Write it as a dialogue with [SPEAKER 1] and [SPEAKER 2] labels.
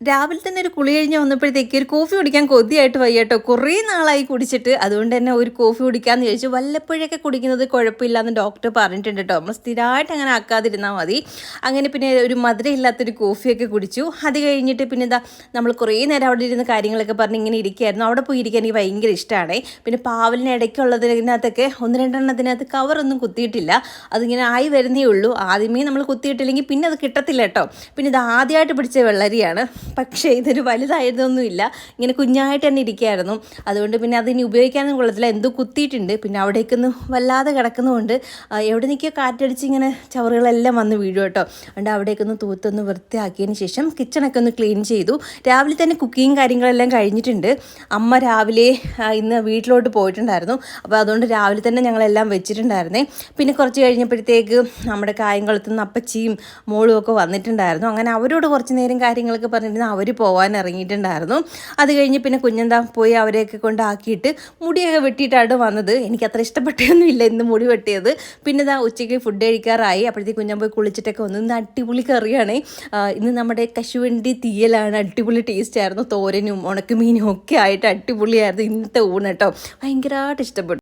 [SPEAKER 1] രാവിലെ തന്നെ ഒരു കുളി കഴിഞ്ഞ് വന്നപ്പോഴത്തേക്ക് ഒരു കോഫി കുടിക്കാൻ കൊതിയായിട്ട് വയ്യട്ടോ. കുറേ നാളായി കുടിച്ചിട്ട്. അതുകൊണ്ട് തന്നെ ഒരു കോഫി കുടിക്കാമെന്ന് ചോദിച്ചു വല്ലപ്പോഴൊക്കെ കുടിക്കുന്നത് കുഴപ്പമില്ലാന്ന് ഡോക്ടർ പറഞ്ഞിട്ടുണ്ട് കേട്ടോ. നമ്മൾ സ്ഥിരമായിട്ട് അങ്ങനെ ആക്കാതിരുന്നാൽ മതി. അങ്ങനെ പിന്നെ ഒരു മധുരം ഇല്ലാത്തൊരു കോഫിയൊക്കെ കുടിച്ചു. അത് കഴിഞ്ഞിട്ട് പിന്നെ എന്താ നമ്മൾ കുറേ നേരം അവിടെ ഇരുന്ന് കാര്യങ്ങളൊക്കെ പറഞ്ഞ് ഇങ്ങനെ ഇരിക്കുകയായിരുന്നു. അവിടെ പോയി ഇരിക്കാൻ എനിക്ക് ഭയങ്കര ഇഷ്ടമാണ്. പിന്നെ പാവലിന് ഇടയ്ക്കുള്ളതിനകത്തൊക്കെ ഒന്ന് രണ്ടെണ്ണത്തിനകത്ത് കവറൊന്നും കുത്തിയിട്ടില്ല. അതിങ്ങനെ ആയി വരുന്നേ ഉള്ളൂ. ആദ്യമേ നമ്മൾ കുത്തിയിട്ടില്ലെങ്കിൽ പിന്നെ അത് കിട്ടത്തില്ല കേട്ടോ. പിന്നെ ഇത് ആദ്യമായിട്ട് പിടിച്ച വെള്ളരിയാണ്. പക്ഷേ ഇതൊരു വലുതായതൊന്നുമില്ല. ഇങ്ങനെ കുഞ്ഞായിട്ട് തന്നെ ഇരിക്കുകയായിരുന്നു. അതുകൊണ്ട് പിന്നെ അതിനി ഉപയോഗിക്കാനും കൊള്ളത്തില്ല. എന്തോ കുത്തിയിട്ടുണ്ട്. പിന്നെ അവിടേക്കൊന്നും വല്ലാതെ കിടക്കുന്നതുകൊണ്ട് എവിടെ നിൽക്കുക കാറ്റടിച്ച് ഇങ്ങനെ ചവറുകളെല്ലാം വന്ന് വീഴും കേട്ടോ. അതുകൊണ്ട് അവിടേക്കൊന്ന് തൂത്തൊന്ന് വൃത്തിയാക്കിയതിന് ശേഷം കിച്ചണൊക്കെ ഒന്ന് ക്ലീൻ ചെയ്തു. രാവിലെ തന്നെ കുക്കിങ് കാര്യങ്ങളെല്ലാം കഴിഞ്ഞിട്ടുണ്ട്. അമ്മ രാവിലെ ഇന്ന് വീട്ടിലോട്ട് പോയിട്ടുണ്ടായിരുന്നു. അപ്പോൾ അതുകൊണ്ട് രാവിലെ തന്നെ ഞങ്ങളെല്ലാം വെച്ചിട്ടുണ്ടായിരുന്നേ. പിന്നെ കുറച്ച് കഴിഞ്ഞപ്പോഴത്തേക്ക് നമ്മുടെ കായംകുളത്ത് നിന്ന് അപ്പച്ചിയും മോളും ഒക്കെ വന്നിട്ടുണ്ടായിരുന്നു. അങ്ങനെ അവരോട് കുറച്ച് നേരം കാര്യങ്ങളൊക്കെ പറഞ്ഞിരുന്നു. അവർ പോകാൻ ഇറങ്ങിയിട്ടുണ്ടായിരുന്നു. അത് കഴിഞ്ഞ് പിന്നെ കുഞ്ഞന്താ പോയി അവരെയൊക്കെ കൊണ്ടാക്കിയിട്ട് മുടിയൊക്കെ വെട്ടിയിട്ടാണ് വന്നത്. എനിക്ക് അത്ര ഇഷ്ടപ്പെട്ടൊന്നുമില്ല ഇന്ന് മുടി വെട്ടിയത്. പിന്നെ ഇതാ ഉച്ചയ്ക്ക് ഫുഡ് കഴിക്കാറായി. അപ്പോഴത്തേക്ക് കുഞ്ഞൻ പോയി കുളിച്ചിട്ടൊക്കെ വന്നു. ഇന്ന് അടിപൊളി കറിയാണ്. ഇന്ന് നമ്മുടെ കശുവണ്ടി തീയലാണ്. അടിപൊളി ടേസ്റ്റ് ആയിരുന്നു. തോരനും ഉണക്കമീനും ഒക്കെ ആയിട്ട് അടിപൊളിയായിരുന്നു ഇന്നത്തെ ഊണ് കേട്ടോ. ഭയങ്കരമായിട്ട് ഇഷ്ടപ്പെട്ടു.